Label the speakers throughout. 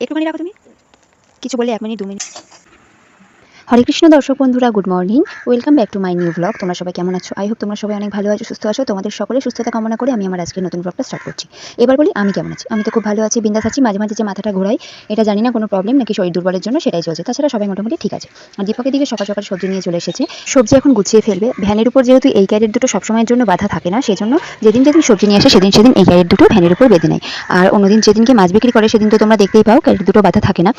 Speaker 1: একটুখানি রাখো তুমি। কিছু বললে এক মিনিট দু মিনিট। হরে কৃষ্ণ, দর্শক বন্ধুরা good morning welcome back to my new blog তোমরা সবাই কেমন আছো? আই হোপ তোমরা সবাই অনেক ভালো আছো, সুস্থ আছো। তোমাদের সকলে সুস্থতা কামনা করে আমি আমার আজকে নতুন ব্লগটা স্টার্ট করছি। এবার বলি, আমি কেমন আছি? আমি তো খুব ভালো আছি, বিন্দাস আছি, মাঝে মাঝে যে মাথাটা ঘোরাই, এটা জানি না, কোনো প্রবলেম নাকি শরীর দুর্বলের জন্য সেটাই চলছে। তাছাড়া সবাই মোটামুটি ঠিক আছে। আর দীপকের দিকে সকাল সকাল সবজি নিয়ে চলে এসেছে। সবজি এখন গুছিয়ে ফেলবে। ভ্যানের উপর যেহেতু এই ক্যারেট দুটো সবসময়ের জন্য বাধা থাকে না, সেজন্য যেদিন যেদিন সবজি নিয়ে আসে, সেদিন সেদিন এই ক্যারেট দুটো ভ্যানের উপর বেঁধে নেয়। আর অন্যদিন যেদিনকে মাছ বিক্রি করে, সেদিন তো তোমরা দেখতেই পাও ক্যারেট দুটো বাধা থাকে না।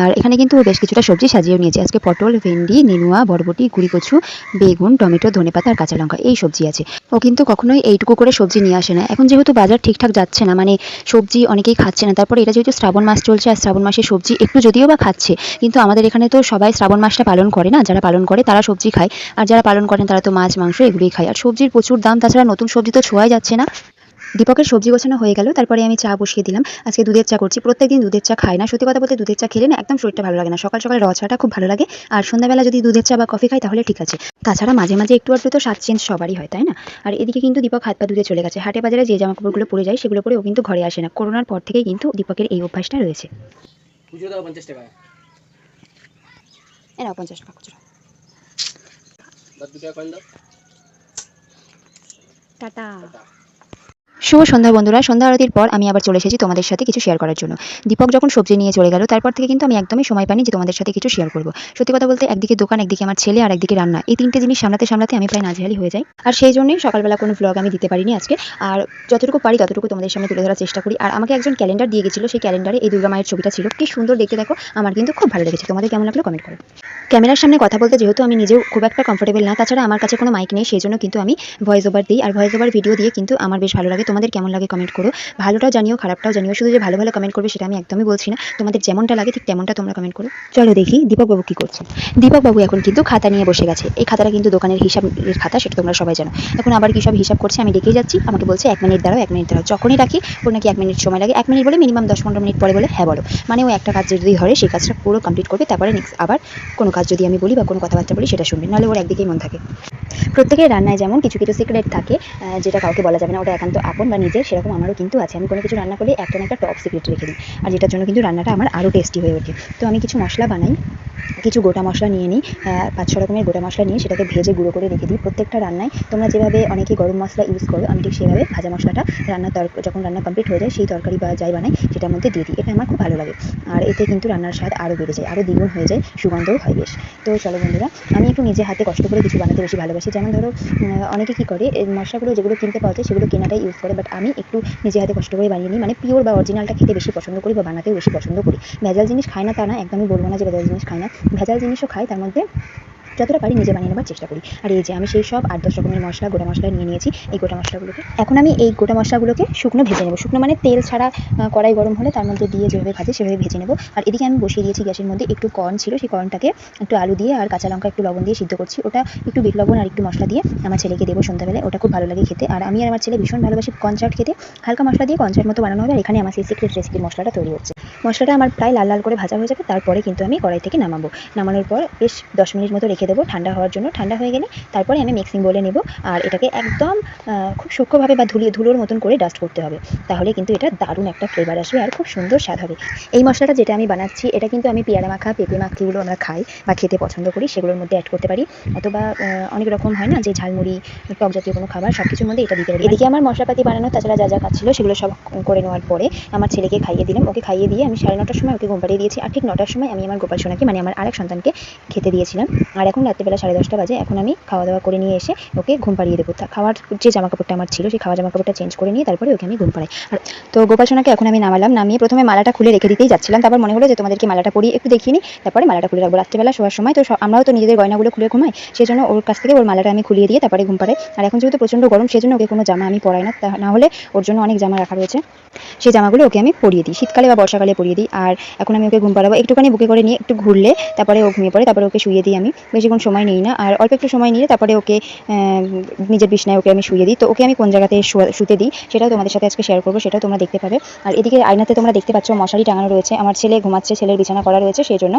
Speaker 1: আর এখানে কিন্তু বেশ কিছুটা সবজি সাজিয়েও নিয়েছে। আজকে পটল ভেন্ডি, নেনুয়া, বরবটি কুড়িকচু বেগুন, টমেটো, ধনেপাতা আর কাঁচা লঙ্কা, এই সবজি আছে। ও কিন্তু কখনোই এইটুকু করে সবজি নিয়ে আসে না। এখন যেহেতু বাজার ঠিকঠাক যাচ্ছে না মানে সবজি অনেকেই খাচ্ছে না, তারপরে এটা যেহেতু শ্রাবণ মাস চলছে আর শ্রাবণ মাসে সবজি একটু যদিও বা খাচ্ছে, কিন্তু আমাদের এখানে তো সবাই শ্রাবণ মাসটা পালন করে না। যারা পালন করে তারা সবজি খায়, আর যারা পালন করেন তারা তো মাছ, মাংস এগুলোই খায়। আর সবজির প্রচুর দাম, তাছাড়া নতুন সবজি তো ছোঁয়াই যাচ্ছে না। দীপকের সবজি গোছানো হয়ে গেল তারপরে আমি চা বসিয়ে দিলাম। আজকে দুধের চা করছি প্রত্যেকদিন দুধের চা খাই না। সত্যি কথা বলতে দুধের চা খেলে না একদম শরীরটা ভালো লাগে না। সকাল সকাল র চাটা খুব ভালো লাগে। আর সন্ধ্যাবেলা যদি দুধের চা বা কফি খাই তাহলে ঠিক আছে। তাছাড়া মাঝে মাঝে একটু আধটু তো স্বাদ চেঞ্জ সবারই হয় তাই না? আর এদিকে কিন্তু দীপক হাত পা ধুতে চলে গেছে। হাটে বাজারে যে জামা কাপড়গুলো পরে যায় সেগুলো পরে ও কিন্তু ঘরে আসে না। করোনার পর থেকেই কিন্তু দীপকের এই অভ্যাসটা রয়েছে।
Speaker 2: পুজো দাও পঞ্চাশ টাকা।
Speaker 1: এনাও পঞ্চাশ টাকা খুচরো।
Speaker 2: দশ দু টাকা কয়েন দাও।
Speaker 1: টাটা। শুভ সন্ধ্যা বন্ধুরা, সন্ধ্যা আরতির পর আমি আবার চলে এসেছি তোমাদের সাথে কিছু শেয়ার করার জন্য। দীপক যখন সবজি নিয়ে চলে গেল, তারপর থেকে কিন্তু আমি একদমই সময় পাইনি যে তোমাদের সাথে কিছু শেয়ার করব। সত্যি কথা বলতে একদিকে দোকান, একদিকে আমার ছেলে আর একদিকে রান্না। এই তিনটে জিনিস সামলাতে সামলাতে আমি প্রায় নাজেহালি হয়ে যাই। আর সেই জন্যই সকালবেলা কোনো ব্লগ আমি দিতে পারিনি আজকে। আর যতটুকু পারি ততটুকু তোমাদের সামনে তুলে ধরার চেষ্টা করি। আর আমাকে একজন ক্যালেন্ডার দিয়ে গেছিল, সেই ক্যালেন্ডারে এই দুর্গা মায়ের ছবিটা ছিল। কি সুন্দর দেখতে দেখো, আমার কিন্তু খুব ভালো লেগেছে। তোমাদের কেমন লাগল কমেন্ট করো। ক্যামেরার সামনে কথা বলতে যেহেতু আমি নিজেও খুব একটা কমফোর্টেবল না, তাছাড়া আমার কাছে কোনো মাইক নেই, সেই জন্য কিন্তু আমি ভয়েস ওভার দিই। আর ভয়েস ওভার ভিডিও দিয়ে কিন্তু আমার বেশ ভালো লাগে। তোমাদের কেমন লাগে কমেন্ট করো। ভালোটাও জানিও, খারাপটাও জানিও, শুধু যে ভালো ভালো কমেন্ট করবে সেটা আমি একদমই বলছি না। তোমাদের যেমনটা লাগে ঠিক তেমনটা তোমরা কমেন্ট করো। চলো দেখি দীপক বাবু কি করছে। দীপক বাবু এখন কিন্তু খাতা নিয়ে বসে গেছে। এই খাতাটা কিন্তু দোকানের হিসাবের খাতা, সেটা তোমরা সবাই জানো। এখন আবার কি সব হিসাব করছে আমি ডেকেই যাচ্ছি। আমাকে বলছে, এক মিনিট দাঁড়াও, এক মিনিট দাঁড়াও। যখনই রাখি, ওর নাকি এক মিনিট সময় লাগে। এক মিনিট বলে মিনিমাম দশ পনেরো মিনিট পরে বলে হ্যাঁ বলো। মানে ও একটা কাজ যদি ধরে, সেই কাজটা পুরো কমপ্লিট করবে, তারপরে নেক্সট আবার কোনো কাজ যদি আমি বলি বা কোনো কথাবার্তা বলি, সেটা শুনবে। নাহলে ওর একদিকেই মন থাকে। প্রত্যেকের রান্নায় যেমন কিছু কিছু সিক্রেট থাকে যেটা কাউকে বলা যাবে না, ওটা একান্ত আপন। বা নিজের সেরকম আমারও কিন্তু আছে। আমি কোনো কিছু রান্না করলে একটা না একটা টপ সিক্রেট রেখে দিই। আর যেটার জন্য কিন্তু রান্নাটা আমার আরও টেস্টি হয়ে ওঠে। তো আমি কিছু মশলা বানাই। কিছু গোটা মশলা নিয়ে নিই পাঁচ ছ রকমের গোটা মশলা নিয়ে সেটাকে ভেজে গুঁড়ো করে রেখে দিই। প্রত্যেকটা রান্নায় তোমরা যেভাবে অনেকে গরম মশলা ইউজ করো, আমি ঠিক সেভাবে ভাজা মশলাটা রান্নার তর, যখন রান্না কমপ্লিট হয়ে যায়, সেই তরকারি বা যাই বানাই, সেটার মধ্যে দিয়ে দিই। এটা আমার খুব ভালো লাগে। আর এতে কিন্তু রান্নার স্বাদ আরও বেড়ে যায় আরও দ্বিগুণ হয়ে যায়, সুগন্ধও হয় বেশ। তো চলো বন্ধুরা, আমি একটু নিজে হাতে কষ্ট করে কিছু বানাতে বেশি ভালোবাসি। যেমন ধরো অনেকে কী করে মশলাগুলো যেগুলো কিনতে পাওয়া যায়, সেগুলো কেনাটাই ইউজ করে বাট আমি একটু নিজে হাতে কষ্ট করে বানিয়ে নিই। মানে পিওর বা অরিজিনালটা খেতে বেশি পছন্দ করি বা বানাতেও বেশি পছন্দ করি। ভেজাল জিনিস খাই না তা না, একদমই বলব না যে ভেজাল জিনিস খাই না। ভেজাল জিনিসও খাই, তার মধ্যে যতটা পারি নিজে বানিয়ে নেবার চেষ্টা করি। আর এই যে আমি সেই সব আট দশ রকমের মশলা, গোটা মশলা নিয়ে নিয়েছি, এই গোটা মশলাগুলোকে। এখন আমি এই গোটা মশলাগুলোকে শুকনো ভেজে নেব। শুকনো মানে তেল ছাড়া কড়াই গরম হলে তার মধ্যে দিয়ে যেভাবে ভাজে সেভাবে ভেজে নেব। আর এদিকে আমি বসিয়ে দিয়েছি গ্যাসের মধ্যে একটু কর্ন ছিল, সেই কর্নটাকে একটু আলু দিয়ে আর কাঁচা লঙ্কা একটু লবণ দিয়ে সিদ্ধ করছি। ওটা একটু বিট লবণ আর একটু মশলা দিয়ে আমার ছেলেকে দেবো সন্ধ্যাবেলায়। ওটা খুব ভালো লাগে খেতে। আর আমি আর আমার ছেলে ভীষণ ভালোবাসি কনচার্ট খেতে। হালকা মশলা দিয়ে কনচার্ট মতো বানানো হবে। আর এখানে আমার সেই সিক্রেট রেসিপির মশলাটা তৈরি হচ্ছে। মশলাটা আমার প্রায় লাল লাল করে ভাজা হয়ে যাবে, তারপরে কিন্তু আমি কড়াই থেকে নামাবো। নামানোর পর বেশ দশ মিনিট মতো রেখে দেবো ঠান্ডা হওয়ার জন্য। ঠান্ডা হয়ে গেলে তারপরে আমি মিক্সিং বলে নেব আর এটাকে একদম খুব সূক্ষ্মভাবে বা ধুলিয়ে, ধুলোর মতন করে ডাস্ট করতে হবে। তাহলে কিন্তু এটা দারুণ একটা ফ্লেভার আসবে আর খুব সুন্দর স্বাদ হবে। এই মশলাটা যেটা আমি বানাচ্ছি, এটা কিন্তু আমি পেয়ারা মাখা, পেঁপে মাখা যেগুলো আমরা খাই বা খেতে পছন্দ করি, সেগুলোর মধ্যে অ্যাড করতে পারি। অথবা অনেক রকম হয় না যে ঝালমুড়ি, টক জাতীয় কোনো খাবার সব কিছুর মধ্যে এটা দিতে পারি। এদিকে আমার মশলাপাতি বানানো তাছাড়া যা যা কাজ ছিল, সেগুলো সব করে নেওয়ার পরে আমার ছেলেকে খাইয়ে দিলাম। ওকে খাইয়ে দিয়ে আমি সাড়ে নটার সময় ওকে ঘুম পাড়িয়ে দিয়েছি। আর ঠিক নটার সময় আমি আমার গোপাল সোনাকে মানে আমার আরেক সন্তানকে খেতে দিয়েছিলাম। আর এখন রাত্রিবেলা সাড়ে দশটা বাজে, এখন আমি খাওয়া দাওয়া করে নিয়ে এসে ওকে ঘুম পাড়িয়ে দেবো। খাওয়ার যে জামা কাপড়টা আমার ছিল, সেই খাওয়া জামা কাপড়টা চেঞ্জ করে নিয়ে তারপরে ওকে আমি ঘুম পাড়াই। আর তো গোপাল সোনাকে এখন আমি নামালাম, নামিয়ে প্রথমে মালাটা খুলে রেখে দিতেই যাচ্ছিলাম। তারপর মনে হলো যে তোমাদেরকে মালাটা পরিয়ে একটু দেখিয়ে নিই তারপরে মালাটা খুলে রাখব। রাত্রিবেলা শোয়ার সময় তো আমরাও তো নিজেদের গয়নাগুলো খুলে ঘুমাই সেই জন্য ওর কাছ থেকে ওর মালাটা আমি খুলিয়ে দিয়ে তারপরে ঘুম পাড়াই। আর এখন যেহেতু প্রচণ্ড গরম সেই জন্য ওকে কোনো জামা আমি পরাই না। তা না হলে ওর জন্য অনেক জামা রাখা রয়েছে। সেই জামাগুলো ওকে আমি পরিয়ে দিই। শীতকালে বা বর্ষাকালে পরিয়ে দিই। আর এখন আমি ওকে ঘুম পাড়াবো। একটুখানি বুকে করে নিয়ে একটু ঘুরলে তারপরে ও ঘুমিয়ে পড়ে, তারপরে ওকে শুয়ে দিই আমি। বেশ বেশিক্ষণ সময় নিই না। আর অল্প একটু সময় নিয়ে তারপরে ওকে নিজের বিছনায় ওকে আমি শুয়ে দিই। তো ওকে আমি কোন জায়গাতে শুতে দিই সেটাও তোমাদের সাথে আজকে শেয়ার করব, সেটাও তোমরা দেখতে পাবে। আর এদিকে আয়নাতে তোমরা দেখতে পাচ্ছ মশারি টাঙানো রয়েছে। আমার ছেলে ঘুমাচ্ছে, ছেলের বিছানা করা রয়েছে, সেই জন্য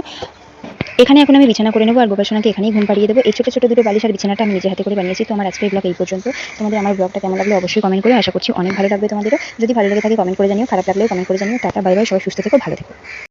Speaker 1: এখানে এখন আমি বিছানা করে নেব আর গোপাশোনাকে এখানেই ঘুম পাড়িয়ে দেবো। এই ছোটো ছোটো দুটো বালিশ আর বিছানাটা আমি নিজে হাতে করে বানিয়েছি। তো আমার আজকের ব্লগ এই পর্যন্ত। তোমাদের আমার ব্লগটা কেমন লাগল অবশ্যই কমেন্ট করে। আশা করছি অনেক ভালো লাগবে তোমাদেরও। যদি ভালো লাগে থাকে কমেন্ট করে জানিও। খারাপ লাগলেও কমেন্ট করে জানিও। Tata, bye bye. সবাই সুস্থ থেকো, ভালো থেকো।